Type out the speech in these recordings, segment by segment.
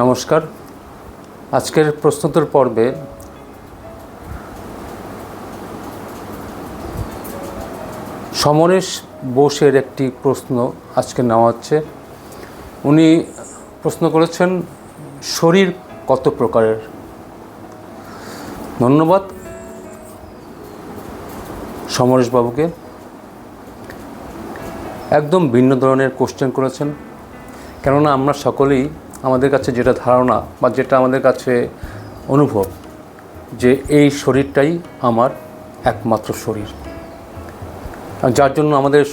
নমস্কার। আজকের প্রশ্নোত্তর পর্বে সমরেশ বোসের একটি প্রশ্ন আজকে নেওয়া হচ্ছে। উনি প্রশ্ন করেছেন, শরীর কত প্রকারের? ধন্যবাদ। সমরেশবাবুকে। একদম ভিন্ন ধরনের কোশ্চেন করেছেন। কেননা আমরা সকলেই আমাদের কাছে যেটা ধারণা বা যেটা আমাদের কাছে অনুভব যে এই শরীরটাই আমার একমাত্র শরীর। যার জন্য আমাদের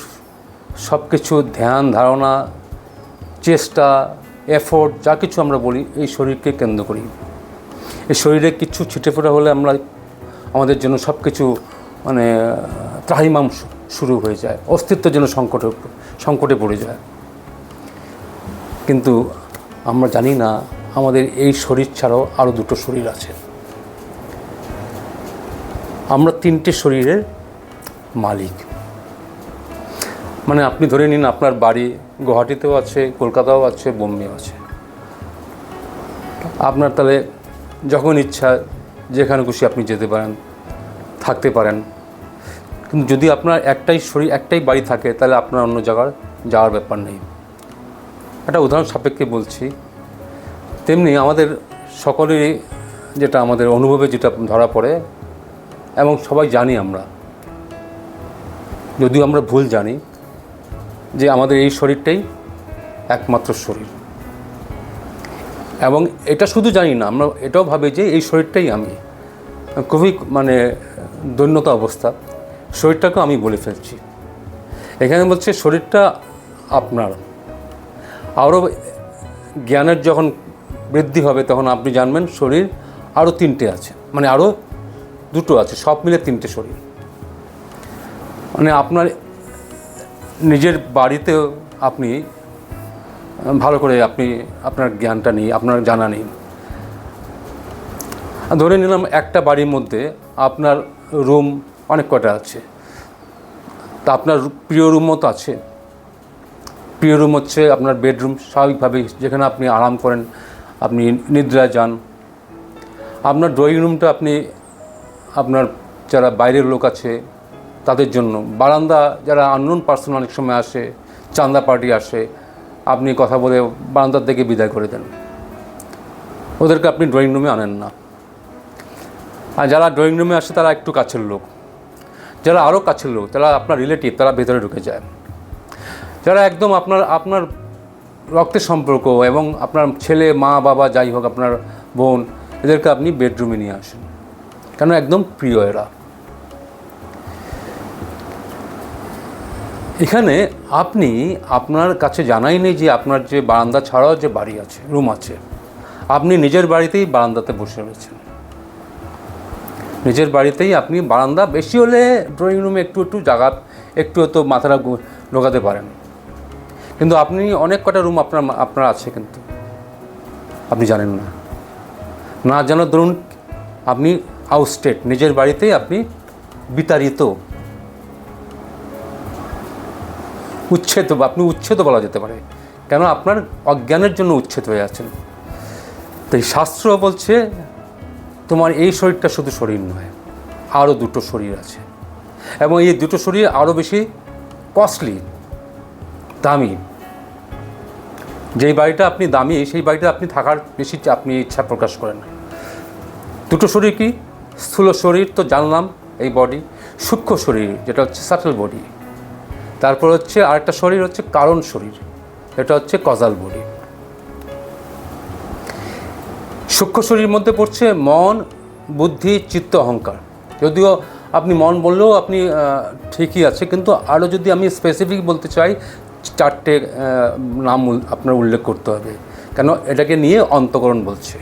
সব কিছু ধ্যান, ধারণা চেষ্টা এফোর্ট যা কিছু আমরা বলি, এই শরীরকে কেন্দ্র করি। এই শরীরে কিছু ছিটেফোঁটা হলে আমরা আমাদের জন্য সব কিছু মানে ত্রাহিমাম শুরু হয়ে যায়। অস্তিত্ব যেন সংকটে সংকটে পড়ে যায়। কিন্তু আমরা জানি না, আমাদের এই শরীর ছাড়াও আরও দুটো শরীর আছে। আমরা তিনটে শরীরের মালিক। মানে আপনি ধরে নিন আপনার বাড়ি গুয়াহাটিতেও আছে, কলকাতাও আছে, বোম্বেও আছে। আপনার তাহলে যখন ইচ্ছা, যেখানে খুশি আপনি যেতে পারেন, থাকতে পারেন। কিন্তু যদি আপনার একটাই শরীর, একটাই বাড়ি থাকে, তাহলে আপনার অন্য জায়গায় যাওয়ার ব্যাপার নেই। একটা উদাহরণ সাপেক্ষে বলছি, তেমনি আমাদের সকলেরই যেটা আমাদের অনুভবে যেটা ধরা পড়ে, এবং সবাই জানি আমরা। যদিও আমরা ভুল জানি যে আমাদের এই শরীরটাই একমাত্র শরীর। এবং এটা শুধু জানি না, আমরা এটাও ভাবি যে এই শরীরটাই আমি। খুবই মানে দৈন্যতা অবস্থা। শরীরটাকে আমি বলে ফেলছি। এখানে বলছে শরীরটা আপনার। আরও জ্ঞানের যখন বৃদ্ধি হবে তখন আপনি জানবেন শরীর আরও তিনটে আছে। মানে আরও দুটো আছে, সব মিলে তিনটে শরীর। মানে আপনার নিজের বাড়িতেও আপনি, ভালো করে আপনি আপনার জ্ঞানটা নিয়ে, আপনার জানা নেই ধরে নিলাম একটা বাড়ির মধ্যে আপনার রুম অনেক কটা আছে। তা আপনার প্রিয় রুমও তো আছে। প্রিয় রুম হচ্ছে আপনার বেডরুম স্বাভাবিকভাবে যেখানে আপনি আরাম করেন, আপনি নিদ্রায় যান। আপনার ড্রয়িং রুমটা আপনি, আপনার যারা বাইরের লোক আছে তাদের জন্য। বারান্দা যারা আননোন পার্সন অনেক সময় আসে, চান্দা পার্টি আসে, আপনি কথা বলে বারান্দার থেকে বিদায় করে দেন। ওদেরকে আপনি ড্রয়িং রুমে আনেন না। আর যারা ড্রয়িং রুমে আসে, তারা একটু কাছের লোক। যারা আরও কাছের লোক, তারা আপনার রিলেটিভ তারা ভেতরে ঢুকে যায়। যারা একদম আপনার আপনার রক্তের সম্পর্ক এবং আপনার ছেলে, মা, বাবা, যাই হোক, আপনার বোন, এদেরকে আপনি বেডরুমে নিয়ে আসেন। কেন? একদম প্রিয় এরা। এখানে আপনি আপনার কাছে জানাই নেই যে আপনার যে বারান্দা ছাড়াও যে বাড়ি আছে, রুম আছে, আপনি নিজের বাড়িতেই বারান্দাতে বসে রয়েছেন। নিজের বাড়িতেই আপনি বারান্দা, বেশি হলে ড্রয়িং রুমে একটু একটু জায়গা, একটু তো মাথাটা ঢোকাতে পারেন। কিন্তু আপনি অনেক কটা রুম আপনার আপনার আছে কিন্তু। আপনি জানেন না। না জানার ধরুন আপনি আউটস্টেট নিজের বাড়িতেই আপনি বিতাড়িত উচ্ছেদ, আপনি উচ্ছেদ বলা যেতে পারে। কেন আপনার অজ্ঞানের জন্য উচ্ছেদ হয়ে আছেন। তাই শাস্ত্র বলছে, তোমার এই শরীরটা শুধু শরীর নয় আরও দুটো শরীর আছে। এবং এই দুটো শরীর আরও বেশি কস্টলি দামি। যেই বাড়িটা আপনি দামি, সেই বাড়িটা আপনি থাকার বেশি আপনি ইচ্ছা প্রকাশ করেন দুটো শরীর কি? স্থূল শরীর তো জানলাম, এই বডি সূক্ষ্ম শরীর, যেটা হচ্ছে সাটল বডি তারপর হচ্ছে আরেকটা শরীর হচ্ছে কারণ শরীর, এটা হচ্ছে কজাল বডি সূক্ষ্ম শরীরের মধ্যে পড়ছে মন, বুদ্ধি, চিত্ত, অহংকার। যদিও আপনি মন বললেও আপনি ঠিকই আছে, কিন্তু আরও যদি আমি স্পেসিফিক বলতে চাই, চারটে নাম আপনার উল্লেখ করতে হবে। কেন? এটাকে নিয়ে অন্তকরণ বলছে।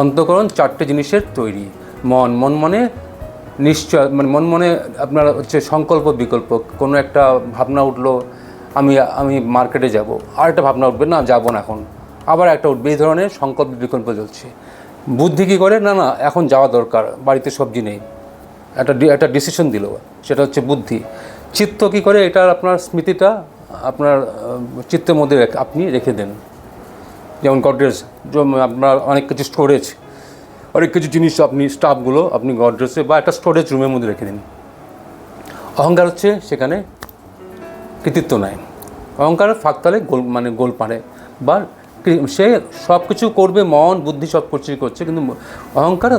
অন্তকরণ চারটে জিনিসের তৈরি। মন মন মানে নিশ্চয় মানে মন মনে আপনার হচ্ছে সংকল্প, বিকল্প, কোনো একটা ভাবনা উঠল, আমি আমি মার্কেটে যাব। আর একটা ভাবনা উঠবে, না, যাব না এখন। আবার একটা উঠবে, এই ধরনের সংকল্প, বিকল্প চলছে। বুদ্ধি কী করে? না না, এখন যাওয়া দরকার, বাড়িতে সবজি নেই। একটা একটা ডিসিশন দিল, সেটা হচ্ছে বুদ্ধি। চিত্ত কী করে? এটা আপনার স্মৃতিটা, আপনার চিত্তের মধ্যে আপনি রেখে দেন। যেমন গডরেজ, আপনার অনেক কিছু স্টোরেজ অনেক কিছু জিনিস আপনি স্টাফগুলো আপনি গডরেজে বা একটা স্টোরেজ রুমের মধ্যে রেখে দিন অহংকার হচ্ছে সেখানে কৃতিত্ব নাই অহংকার ফাঁকতালে গোল মানে গোল পারে বা সে সব কিছু করবে মন বুদ্ধি সব কিছু করছে কিন্তু অহংকার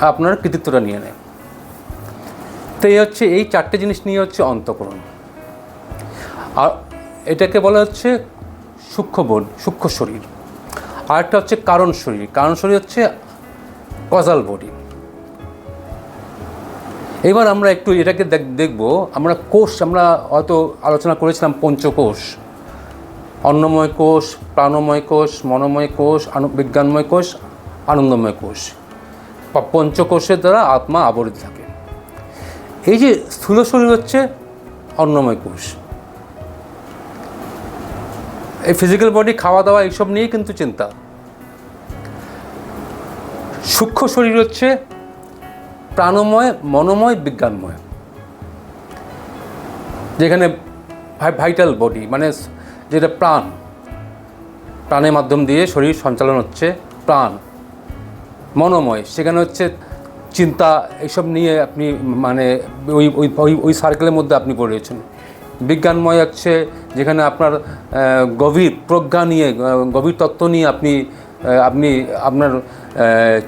আপনার কৃতিত্বটা নিয়ে নেয় তো এই হচ্ছে এই চারটে জিনিস নিয়ে হচ্ছে অন্তকরণ আর এটাকে বলা হচ্ছে সূক্ষ্ম বোধ সূক্ষ্ম শরীর আরেকটা হচ্ছে কারণ শরীর। কারণ শরীর হচ্ছে কজাল বডি এবার আমরা একটু এটাকে দেখ- দেখব, আমরা কোষ, আমরা হয়তো আলোচনা করেছিলাম পঞ্চকোষ। অন্নময় কোষ, প্রাণময় কোষ, মনোময় কোষ বিজ্ঞানময় কোষ, আনন্দময় কোষ। পঞ্চকোষের দ্বারা আত্মা আবরিত থাকে। এই যে স্থূল শরীর হচ্ছে অন্নময় কোষ। এই ফিজিক্যাল বডি খাওয়া দাওয়া এইসব নিয়েই কিন্তু চিন্তা। সূক্ষ্ম শরীর হচ্ছে প্রাণময়, মনোময়, বিজ্ঞানময়। যেখানে ভাইটাল বডি মানে যেটা প্রাণ। প্রাণের মাধ্যম দিয়ে শরীর সঞ্চালন হচ্ছে প্রাণ। মনোময়, সেখানে হচ্ছে চিন্তা এইসব নিয়ে আপনি মানে ওই ওই ওই সার্কেলের মধ্যে আপনি পড়েছেন বিজ্ঞানময় হচ্ছে যেখানে আপনার গভীর প্রজ্ঞা নিয়ে গভীর তত্ত্ব নিয়ে আপনি আপনি, আপনার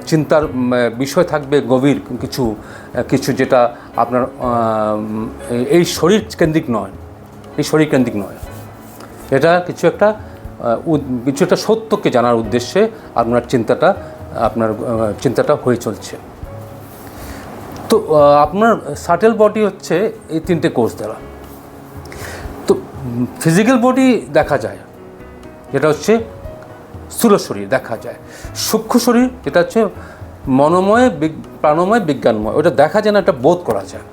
চিন্তার বিষয় থাকবে গভীর কিছু কিছু যেটা আপনার এই- শরীর কেন্দ্রিক নয়। এই শরীর কেন্দ্রিক নয়। এটা কিছু একটা কিছু একটা সত্যকে জানার উদ্দেশ্যে আপনার চিন্তাটা আপনার চিন্তাটা হয়ে চলছে। তো আপনার সাটেল বডি হচ্ছে এই তিনটে কোর্স দ্বারা। তো ফিজিক্যাল বডি দেখা যায়। যেটা হচ্ছে স্থূল শরীর দেখা যায়। সূক্ষ্ম শরীর যেটা হচ্ছে মনোময় প্রাণময়, বিজ্ঞানময়। ওটা দেখা যায় না, এটা বোধ করা যায়।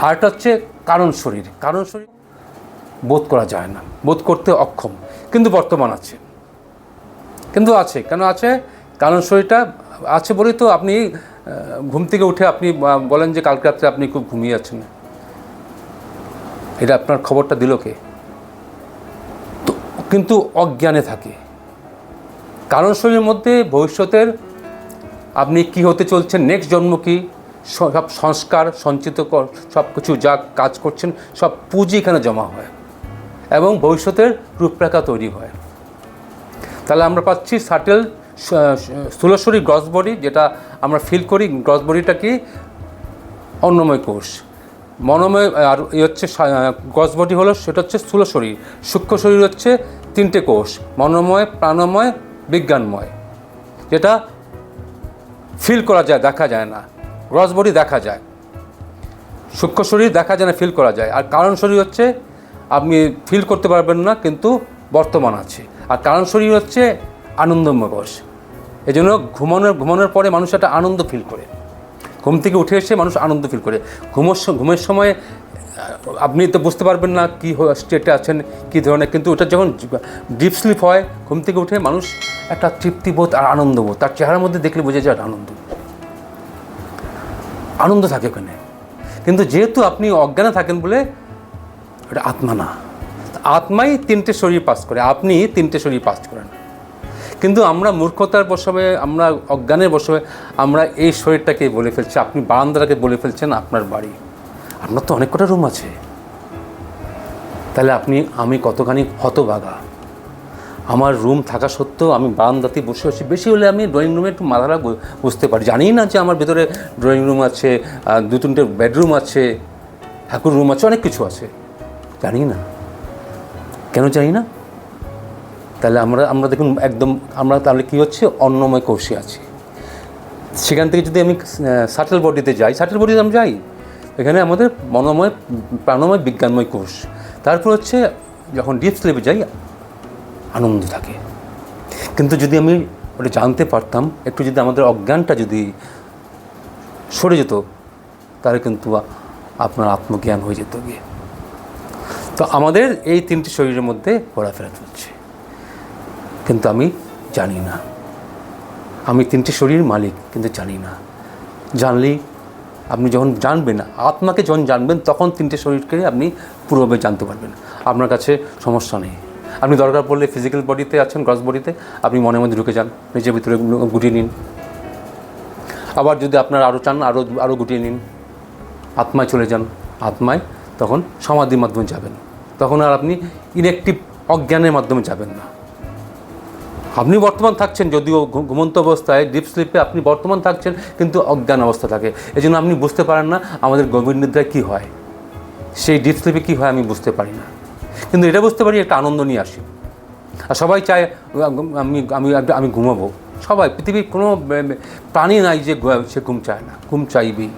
আরেকটা হচ্ছে কারণ শরীর। কারণ শরীর বোধ করা যায় না। বোধ করতে অক্ষম। কিন্তু বর্তমান আছে। কিন্তু আছে। কেন আছে? কারণ শরীরটা আছে বলেই তো আপনি ঘুম থেকে উঠে আপনি বলেন যে কালকে রাত্রে আপনি খুব ঘুমিয়ে আছেন। এটা আপনার খবরটা দিল কে? কিন্তু অজ্ঞানে থাকে। কারণ শরীরের মধ্যে ভবিষ্যতের আপনি কি হতে চলছেন নেক্সট জন্ম কি সব সংস্কার, সঞ্চিত সব কিছু যা কাজ করছেন, সব পুঁজি এখানে জমা হয় এবং ভবিষ্যতের রূপরেখা তৈরি হয়। তাহলে আমরা পাচ্ছি সাটেল স্থূলশরী গ্রস বডি যেটা আমরা ফিল করি গ্রস বডিটা কি? অন্নময় কোষ। মনোময়, আর এই হচ্ছে গ্রস বডি হলো, সেটা হচ্ছে স্থূল শরীর সূক্ষ্ম শরীর হচ্ছে তিনটে কোষ, মনোময়, প্রাণময়, বিজ্ঞানময়। যেটা ফিল করা যায়, দেখা যায় না। গ্রস বডি দেখা যায়। সূক্ষ্ম শরীর দেখা যায় না, ফিল করা যায়। আর কারণ শরীর হচ্ছে, আপনি ফিল করতে পারবেন না, কিন্তু বর্তমান আছে। আর কারণ শরীর হচ্ছে আনন্দময় কোষ। এই জন্য ঘুমানোর ঘুমানোর পরে মানুষ একটা আনন্দ ফিল করে। ঘুম থেকে উঠে এসে মানুষ আনন্দ ফিল করে। ঘুমোর ঘুমের সময় আপনি তো বুঝতে পারবেন না কী স্টেটে আছেন, কী ধরনের, কিন্তু ওটা যখন ডিপ স্লিপ হয়, ঘুম থেকে উঠে মানুষ একটা তৃপ্তিবোধ আর আনন্দবোধ তার চেহারার মধ্যে দেখলে বোঝা যায় আনন্দ। আনন্দ থাকে ওখানে। কিন্তু যেহেতু আপনি অজ্ঞানে থাকেন বলে ওটা আত্মা না। আত্মাই তিনটে শরীর পাস করে, আপনি তিনটে শরীর পাস করেন। কিন্তু আমরা মূর্খতার বসবে আমরা অজ্ঞানের বসবে আমরা এই শরীরটাকে বলে ফেলছি, আপনি বারান্দাটাকে বলে ফেলছেন আপনার বাড়ি। আপনার তো অনেক কটা রুম আছে। তাহলে আপনি, আমি কতখানি হতবাগা আমার রুম থাকা সত্ত্বেও আমি বারান্দাতে বসে আছি। বেশি হলে আমি ড্রয়িং রুমে একটু মাথাটা বুঝতে পারি। জানি না যে আমার ভেতরে ড্রয়িং রুম আছে দু তিনটে বেডরুম আছে, ঠাকুর রুম আছে, অনেক কিছু আছে। জানি না। কেন জানি না? তাহলে আমরা আমরা দেখুন একদম, আমরা তাহলে কী হচ্ছে? অন্নময় কোষে আছি। সেখান থেকে যদি আমি সাটেল বডিতে যাই সাটেল বডিতে আমি যাই? এখানে আমাদের মনোময়, প্রাণময়, বিজ্ঞানময় কোষ। তারপর হচ্ছে যখন ডিপ স্লিপে যাই, আনন্দ থাকে। কিন্তু যদি আমি ওটা জানতে পারতাম, একটু যদি আমাদের অজ্ঞানটা যদি সরে যেত, তাহলে কিন্তু আপনার আত্মজ্ঞান হয়ে যেত গিয়ে। তো আমাদের এই তিনটি শরীরের মধ্যে ঘোরাফেরা চলছে। কিন্তু আমি জানি না। আমি তিনটি শরীর মালিক, কিন্তু জানি না। জানলেই আপনি যখন জানবেন, আত্মাকে যখন জানবেন, তখন তিনটে শরীরকে আপনি পুরোভাবে জানতে পারবেন। আপনার কাছে সমস্যা নেই। আপনি দরকার পড়লে ফিজিক্যাল বডিতে আছেন গ্রস বডিতে আপনি মনের মধ্যে ঢুকে যান, নিজের ভিতরে গুটিয়ে নিন। আবার যদি আপনার আরও চান আরও আরও গুটিয়ে নিন, আত্মায় চলে যান, আত্মায় তখন সমাধির মাধ্যমে যাবেন। তখন আর আপনি ইনেকটিভ অজ্ঞানের মাধ্যমে যাবেন না। আপনি বর্তমান থাকছেন, যদিও ঘুমন্ত অবস্থায় ডিপ স্লিপে আপনি বর্তমান থাকছেন, কিন্তু অজ্ঞান অবস্থা থাকে। এই জন্য আপনি বুঝতে পারেন না আমাদের গভীর নিদ্রায় কী হয়। সেই ডিপ স্লিপে কী হয় আমি বুঝতে পারি না। কিন্তু এটা বুঝতে পারি, একটা আনন্দ নিয়ে আসি। আর সবাই চায়, আমি আমি আমি ঘুমাবো। সবাই, পৃথিবীর কোনো প্রাণী নাই যে সে ঘুম চায় না। ঘুম চাইবেই।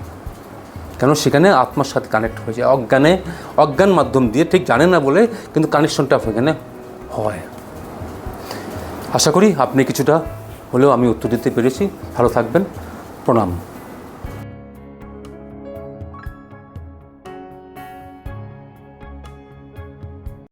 কেন? সেখানে আত্মার সাথে কানেক্ট হয়ে যায়। অজ্ঞানে, অজ্ঞান মাধ্যম দিয়ে, ঠিক জানে না বলে, কিন্তু কানেকশনটা সেখানে হয়। আশা করি আপনি কিছুটা হলেও আমি উত্তর দিতে পেরেছি। ভালো থাকবেন। প্রণাম।